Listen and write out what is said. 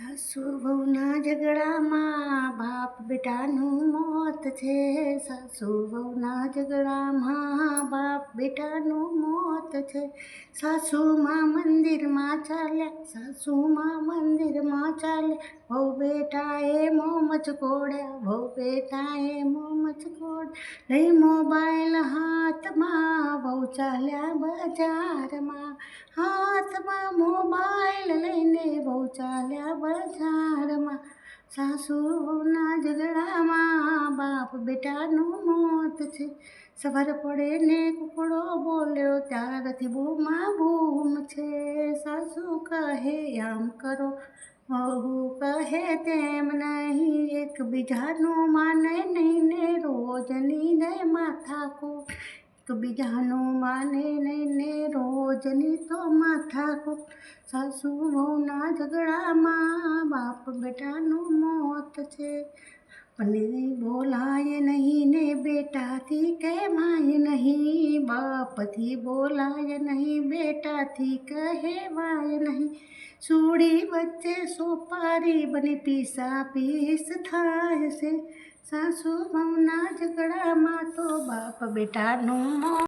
સાસુ વહુના ઝઘડામાં બાપ બેટાનું મોત છે. સાસુ વહુના ઝઘડામાં બાપ બેટાનું મોત છે. સાસુમાં મંદિરમાં ચાલ્યા સાસુમાં મંદિરમાં ચાલ્યા વહુ બેટાએ મોં મચકોડ્યા વહુ બેટાએ મોં મચકોડ લઈ મોબાઈલ હાથમાં, વહુ ચાલ્યા બજારમાં. હાથમાં મોબાઈલ સાસુના ઝઘડામાં બાપ બેટાનું મોત છે. સવાર પડે ને કુકડો બોલ્યો ત્યારથી બૂમા બૂમ છે. સાસુ કહે, આમ કરો. વહુ કહે, તેમ નહીં, એકબીજાનું માને નહીં ને રોજની ને માથા કો એકબીજાનું માને નહીં ને રોજની તો માથા કો સાસુ વહુના ઝઘડામાં બાપ બેટાનું મોત છે. અને બોલાય નહીં ને બેટાથી કહેવાય નહીં, બાપથી બોલાય નહીં, બેટાથી કહેવાય નહીં. સુડી વચ્ચે સોપારી બની પીસા પીસ થાય છે. સાસુ ભવના ઝઘડામાં તો બાપ બેટાનું